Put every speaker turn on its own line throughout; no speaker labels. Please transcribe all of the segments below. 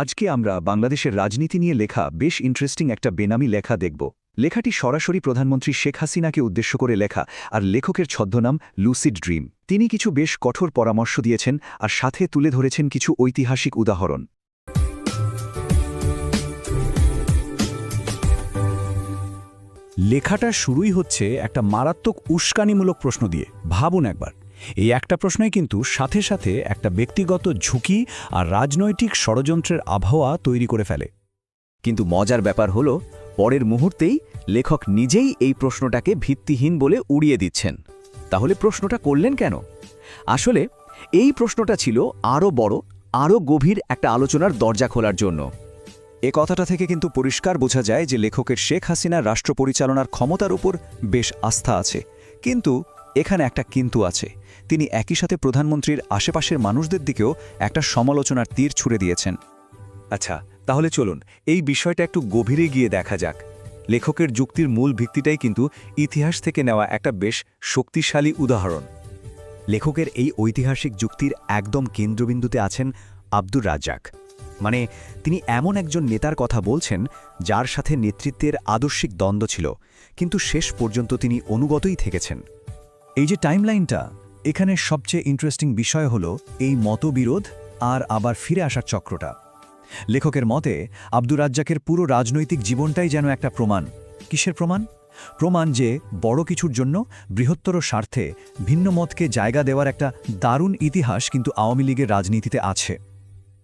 আজকে আমরা বাংলাদেশের রাজনীতি নিয়ে লেখা বেশ ইন্টারেস্টিং একটা বেনামি লেখা দেখব। লেখাটি সরাসরি প্রধানমন্ত্রী শেখ হাসিনাকে উদ্দেশ্য করে লেখা, আর লেখকের ছদ্মনাম লুসিড ড্রিম তিনি কিছু বেশ কঠোর পরামর্শ দিয়েছেন, আর সাথে তুলে ধরেছেন কিছু ঐতিহাসিক উদাহরণ।
লেখাটা শুরুই হচ্ছে একটা মারাত্মক উস্কানিমূলক প্রশ্ন দিয়ে। ভাবুন একবার। এই একটা প্রশ্নই কিন্তু সাথে সাথে একটা ব্যক্তিগত ঝুঁকি আর রাজনৈতিক ষড়যন্ত্রের আবহাওয়া তৈরি করে ফেলে।
কিন্তু মজার ব্যাপার হলো, পরের মুহূর্তেই লেখক নিজেই এই প্রশ্নটাকে ভিত্তিহীন বলে উড়িয়ে দিচ্ছেন। তাহলে প্রশ্নটা করলেন কেন? আসলে এই প্রশ্নটা ছিল আরও বড়, আরও গভীর একটা আলোচনার দরজা খোলার জন্য।
এ কথাটা থেকে কিন্তু পরিষ্কার বোঝা যায় যে লেখকের শেখ হাসিনার রাষ্ট্র পরিচালনার ক্ষমতার উপর বেশ আস্থা আছে। কিন্তু এখানে একটা কিন্তু আছে। তিনি একই সাথে প্রধানমন্ত্রীর আশেপাশের মানুষদের দিকেও একটা সমালোচনার তীর ছুড়ে দিয়েছেন। আচ্ছা তাহলে চলুন, এই বিষয়টা একটু গভীরে গিয়ে দেখা যাক। লেখকের যুক্তির মূল ভিত্তিটাই কিন্তু ইতিহাস থেকে নেওয়া একটা বেশ শক্তিশালী উদাহরণ। লেখকের এই ঐতিহাসিক যুক্তির একদম কেন্দ্রবিন্দুতে আছেন আব্দুর রাজ্জাক। মানে তিনি এমন একজন নেতার কথা বলছেন, যার সাথে নেতৃত্বের আদর্শিক দ্বন্দ্ব ছিল, কিন্তু শেষ পর্যন্ত তিনি অনুগতই থেকেছেন। এই যে টাইমলাইনটা এখানে সবচেয়ে ইন্টারেস্টিং বিষয় হল এই মতবিরোধ আর আবার ফিরে আসার চক্রটা। লেখকের মতে, আব্দুর রাজ্জাকের পুরো রাজনৈতিক জীবনটাই যেন একটা প্রমাণ। কিসের প্রমাণ? প্রমাণ যে বড় কিছুর জন্য বৃহত্তর স্বার্থে ভিন্ন মতকে জায়গা দেওয়ার একটা দারুণ ইতিহাস কিন্তু আওয়ামী লীগের রাজনীতিতে আছে।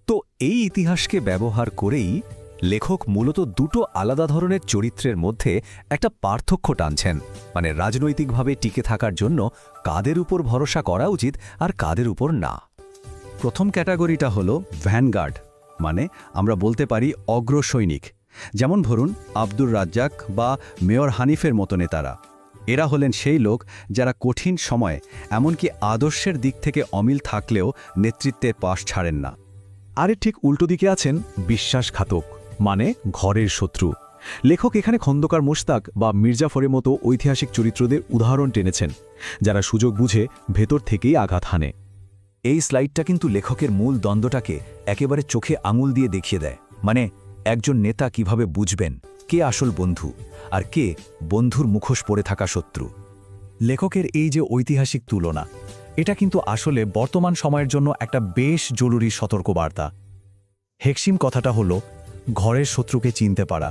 তো এই ইতিহাসকে ব্যবহার করেই লেখক মূলত দুটো আলাদা ধরনের চরিত্রের মধ্যে একটা পার্থক্য টানছেন মানে রাজনৈতিকভাবে টিকে থাকার জন্য কাদের উপর ভরসা করা উচিত আর কাদের উপর না। প্রথম ক্যাটাগরিটা হলো ভ্যানগার্ড মানে আমরা বলতে পারি অগ্রসৈনিক। যেমন ধরুন আব্দুর রাজ্জাক বা মেয়র হানিফের মতো নেতারা। এরা হলেন সেই লোক যারা কঠিন সময়ে, এমনকি আদর্শের দিক থেকে অমিল থাকলেও নেতৃত্বের পাশ ছাড়েন না। আরে ঠিক উল্টো দিকে আছেন বিশ্বাসঘাতক। মানে ঘরের শত্রু। লেখক এখানে খন্দকার মোশতাক বা মির্জাফরের মতো ঐতিহাসিক চরিত্রদের উদাহরণ টেনেছেন, যারা সুযোগ বুঝে ভেতর থেকেই আঘাত হানে। এই স্লাইডটা কিন্তু লেখকের মূল দ্বন্দ্বটাকে একেবারে চোখে আঙুল দিয়ে দেখিয়ে দেয়। মানে একজন নেতা কীভাবে বুঝবেন কে আসল বন্ধু আর কে বন্ধুর মুখোশ পড়ে থাকা শত্রু। লেখকের এই যে ঐতিহাসিক তুলনা, এটা কিন্তু আসলে বর্তমান সময়ের জন্য একটা বেশ জরুরি সতর্কবার্তা। হেক্সিম কথাটা হলো ঘরের শত্রুকে চিনতে পারা।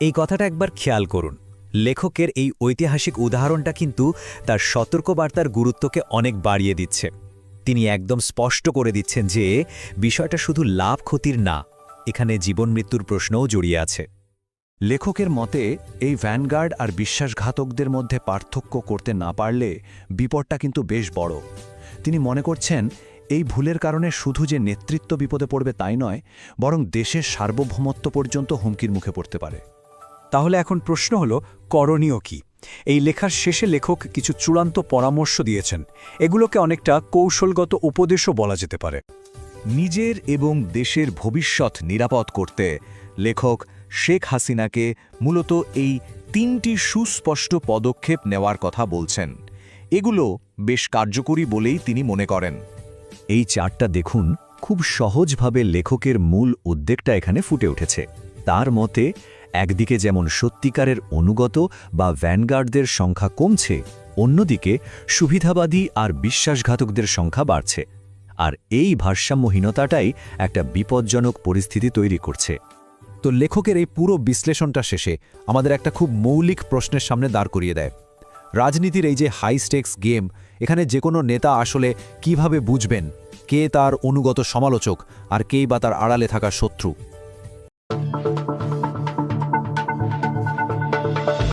এই কথাটা একবার খেয়াল করুন। লেখকের এই ঐতিহাসিক উদাহরণটা কিন্তু তার সতর্কবার্তার গুরুত্বকে অনেক বাড়িয়ে দিচ্ছে। তিনি একদম স্পষ্ট করে দিচ্ছেন যে বিষয়টা শুধু লাভ ক্ষতির না, এখানে জীবন মৃত্যুর প্রশ্নও জড়িয়ে আছে।
লেখকের মতে, এই ভ্যানগার্ড আর বিশ্বাসঘাতকদের মধ্যে পার্থক্য করতে না পারলে বিপদটা কিন্তু বেশ বড়। তিনি মনে করছেন এই ভুলের কারণে শুধু যে নেতৃত্ব বিপদে পড়বে তাই নয়, বরং দেশের সার্বভৌমত্ব পর্যন্ত হুমকির মুখে পড়তে পারে।
তাহলে এখন প্রশ্ন হলো, করণীয় কি? এই লেখার শেষে লেখক কিছু চূড়ান্ত পরামর্শ দিয়েছেন। এগুলোকে অনেকটা কৌশলগত উপদেশও বলা যেতে পারে।
নিজের এবং দেশের ভবিষ্যৎ নিরাপদ করতে লেখক শেখ হাসিনাকে মূলত এই তিনটি সুস্পষ্ট পদক্ষেপ নেওয়ার কথা বলছেন। এগুলো বেশ কার্যকরী বলেই তিনি মনে করেন। এই চারটা দেখুন, খুব সহজভাবে লেখকের মূল উদ্বেগটা এখানে ফুটে উঠেছে। তার মতে, একদিকে যেমন সত্যিকারের অনুগত বা ভ্যানগার্ডদের সংখ্যা কমছে, অন্যদিকে সুবিধাবাদী আর বিশ্বাসঘাতকদের সংখ্যা বাড়ছে। আর এই ভারসাম্যহীনতাটাই একটা বিপজ্জনক পরিস্থিতি তৈরি করছে।
তো লেখকের এই পুরো বিশ্লেষণটা শেষে আমাদের একটা খুব মৌলিক প্রশ্নের সামনে দাঁড় করিয়ে দেয়। রাজনীতির এই যে হাই স্টেক্স গেম, এখানে যে কোনো নেতা আসলে কীভাবে বুঝবেন? কে তার অনুগত সমালোচক আর কেই বা তার আড়ালে থাকা শত্রু?